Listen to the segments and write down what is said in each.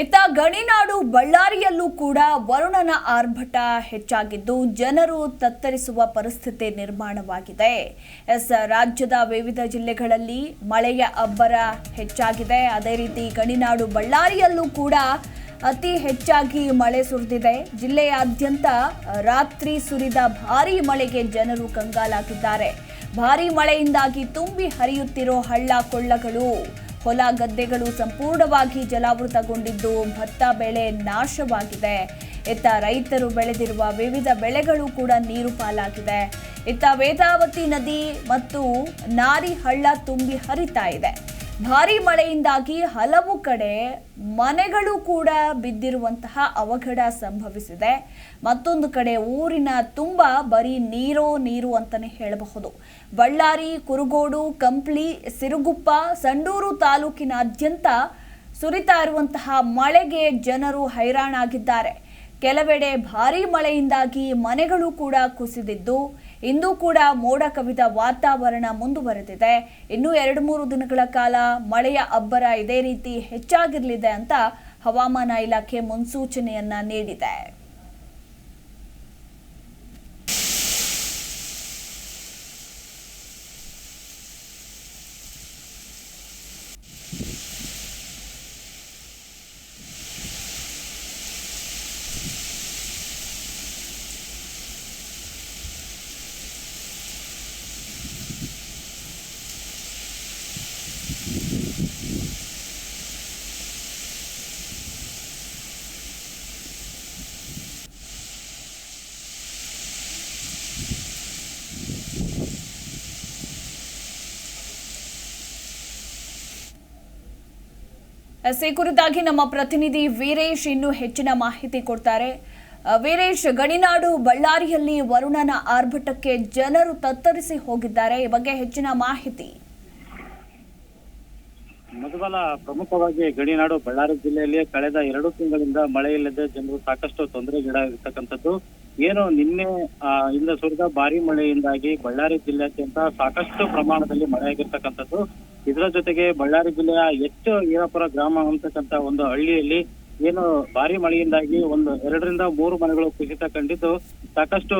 ಇತ್ತ ಗಣಿನಾಡು ಬಳ್ಳಾರಿಯಲ್ಲೂ ಕೂಡ ವರುಣನ ಆರ್ಭಟ ಹೆಚ್ಚಾಗಿದ್ದು ಜನರು ತತ್ತರಿಸುವ ಪರಿಸ್ಥಿತಿ ನಿರ್ಮಾಣವಾಗಿದೆ. ಎಸ್, ರಾಜ್ಯದ ವಿವಿಧ ಜಿಲ್ಲೆಗಳಲ್ಲಿ ಮಳೆಯ ಅಬ್ಬರ ಹೆಚ್ಚಾಗಿದೆ. ಅದೇ ರೀತಿ ಗಣಿನಾಡು ಬಳ್ಳಾರಿಯಲ್ಲೂ ಕೂಡ ಅತಿ ಹೆಚ್ಚಾಗಿ ಮಳೆ ಸುರಿದಿದೆ. ಜಿಲ್ಲೆಯಾದ್ಯಂತ ರಾತ್ರಿ ಸುರಿದ ಭಾರೀ ಮಳೆಗೆ ಜನರು ಕಂಗಾಲಾಗಿದ್ದಾರೆ. ಭಾರೀ ಮಳೆಯಿಂದಾಗಿ ತುಂಬಿ ಹರಿಯುತ್ತಿರೋ ಹಳ್ಳ ಕೊಳ್ಳಗಳು ಹೊಲ ಗದ್ದೆಗಳು ಸಂಪೂರ್ಣವಾಗಿ ಜಲಾವೃತಗೊಂಡಿದ್ದು ಭತ್ತ ಬೆಳೆ ನಾಶವಾಗಿದೆ. ಇತ್ತ ರೈತರು ಬೆಳೆದಿರುವ ವಿವಿಧ ಬೆಳೆಗಳು ಕೂಡ ನೀರು ಪಾಲಾಗಿದೆ. ಇತ್ತ ವೇದಾವತಿ ನದಿ ಮತ್ತು ನಾರಿ ಹಳ್ಳ ತುಂಬಿ ಹರಿತಾ ಇದೆ. ಭಾರೀ ಮಳೆಯಿಂದಾಗಿ ಹಲವು ಕಡೆ ಮನೆಗಳು ಕೂಡ ಬಿದ್ದಿರುವಂತಹ ಅವಘಡ ಸಂಭವಿಸಿದೆ. ಮತ್ತೊಂದು ಕಡೆ ಊರಿನ ತುಂಬ ಬರೀ ನೀರೋ ನೀರು ಅಂತಲೇ ಹೇಳಬಹುದು. ಬಳ್ಳಾರಿ, ಕುರುಗೋಡು, ಕಂಪ್ಲಿ, ಸಿರುಗುಪ್ಪ, ಸಂಡೂರು ತಾಲೂಕಿನಾದ್ಯಂತ ಸುರಿತಾ ಇರುವಂತಹ ಮಳೆಗೆ ಜನರು ಹೈರಾಣಾಗಿದ್ದಾರೆ. ಕೆಲವೆಡೆ ಭಾರೀ ಮಳೆಯಿಂದಾಗಿ ಮನೆಗಳು ಕೂಡ ಕುಸಿದಿದ್ದು ಇಂದು ಕೂಡ ಮೋಡ ಕವಿದ ವಾತಾವರಣ ಮುಂದುವರೆದಿದೆ. ಇನ್ನು ಎರಡು ಮೂರು ದಿನಗಳ ಕಾಲ ಮಳೆಯ ಅಬ್ಬರ ಇದೇ ರೀತಿ ಹೆಚ್ಚಾಗಿರಲಿದೆ ಅಂತ ಹವಾಮಾನ ಇಲಾಖೆ ಮುನ್ಸೂಚನೆಯನ್ನ ನೀಡಿದೆ. ಈ ಕುರಿತಾಗಿ ನಮ್ಮ ಪ್ರತಿನಿಧಿ ವೀರೇಶ್ ಇನ್ನು ಹೆಚ್ಚಿನ ಮಾಹಿತಿ ಕೊಡ್ತಾರೆ. ವೀರೇಶ್ ಗಡಿನಾಡು ಬಳ್ಳಾರಿಯಲ್ಲಿ ವರುಣನ ಆರ್ಭಟಕ್ಕೆ ಜನರು ತತ್ತರಿಸಿ ಹೋಗಿದ್ದಾರೆ. ಈ ಬಗ್ಗೆ ಹೆಚ್ಚಿನ ಮಾಹಿತಿ. ಮೊದಲ ಪ್ರಮುಖವಾಗಿ ಗಡಿನಾಡು ಬಳ್ಳಾರಿ ಜಿಲ್ಲೆಯಲ್ಲಿ ಕಳೆದ ಎರಡು ತಿಂಗಳಿಂದ ಮಳೆ ಇಲ್ಲದೆ ಜನರು ಸಾಕಷ್ಟು ತೊಂದರೆಗೀಡಾಗಿರ್ತಕ್ಕಂಥದ್ದು. ಏನು ನಿನ್ನೆ ಇಂದ ಸುರಿದ ಭಾರಿ ಮಳೆಯಿಂದಾಗಿ ಬಳ್ಳಾರಿ ಜಿಲ್ಲೆಯಾದ್ಯಂತ ಸಾಕಷ್ಟು ಪ್ರಮಾಣದಲ್ಲಿ ಮಳೆಯಾಗಿರ್ತಕ್ಕಂಥದ್ದು. ಇದರ ಜೊತೆಗೆ ಬಳ್ಳಾರಿ ಜಿಲ್ಲೆಯ ಹೆಚ್ಚು ಈರಾಪುರ ಗ್ರಾಮ ಅಂತಕ್ಕಂತ ಒಂದು ಹಳ್ಳಿಯಲ್ಲಿ ಏನು ಭಾರಿ ಮಳೆಯಿಂದಾಗಿ ಒಂದು ಎರಡರಿಂದ ಮೂರು ಮನೆಗಳು ಕುಸಿತ ಕಂಡಿದ್ದು ಸಾಕಷ್ಟು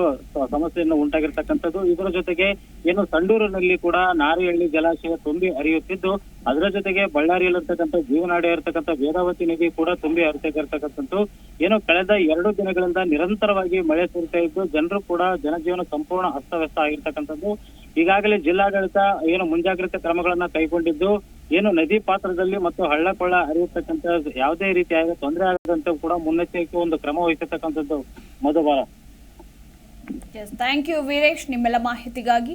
ಸಮಸ್ಯೆಯನ್ನು ಉಂಟಾಗಿರ್ತಕ್ಕಂಥದ್ದು. ಇದರ ಜೊತೆಗೆ ಏನು ಸಂಡೂರಿನಲ್ಲಿ ಕೂಡ ನಾರಿಹಳ್ಳಿ ಜಲಾಶಯ ತುಂಬಿ ಹರಿಯುತ್ತಿದ್ದು, ಅದರ ಜೊತೆಗೆ ಬಳ್ಳಾರಿಯಲ್ಲಿರ್ತಕ್ಕಂಥ ಜೀವನಾಡಿ ಇರತಕ್ಕಂಥ ವೇದಾವತಿ ನದಿ ಕೂಡ ತುಂಬಿ ಹರಿತಕ್ಕಿರ್ತಕ್ಕಂಥದ್ದು ಏನು ಕಳೆದ ಎರಡು ದಿನಗಳಿಂದ ನಿರಂತರವಾಗಿ ಮಳೆ ಸುರಿತಾ ಇದ್ದು, ಜನರು ಕೂಡ ಜನಜೀವನ ಸಂಪೂರ್ಣ ಅಸ್ತವ್ಯಸ್ತ ಆಗಿರ್ತಕ್ಕಂಥದ್ದು. ಈಗಾಗಲೇ ಜಿಲ್ಲಾಡಳಿತ ಏನು ಮುಂಜಾಗ್ರತೆ ಕ್ರಮಗಳನ್ನ ಕೈಗೊಂಡಿದ್ದು ಏನು ನದಿ ಪಾತ್ರದಲ್ಲಿ ಮತ್ತು ಹಳ್ಳ ಕೊಳ್ಳ ಹರಿಯತಕ್ಕಂತ ಯಾವುದೇ ರೀತಿಯಾದ ತೊಂದರೆ ಆಗದಂತ ಕೂಡ ಮುನ್ನೆಚ್ಚರಿಕೆ ಒಂದು ಕ್ರಮ ವಹಿಸತಕ್ಕಂಥದ್ದು ಮಧುಬಾರ ಥ್ಯಾಂಕ್ ಯು ವೀರೇಶ್. ನಿಮ್ಮೆಲ್ಲ ಮಾಹಿತಿಗಾಗಿ.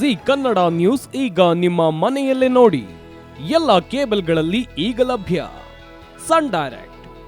ಜಿ ಕನ್ನಡ ನ್ಯೂಸ್ ಈಗ ನಿಮ್ಮ ಮನೆಯಲ್ಲೇ ನೋಡಿ. ಎಲ್ಲ ಕೇಬಲ್ಗಳಲ್ಲಿ ಈಗ ಲಭ್ಯ. Sun Direct.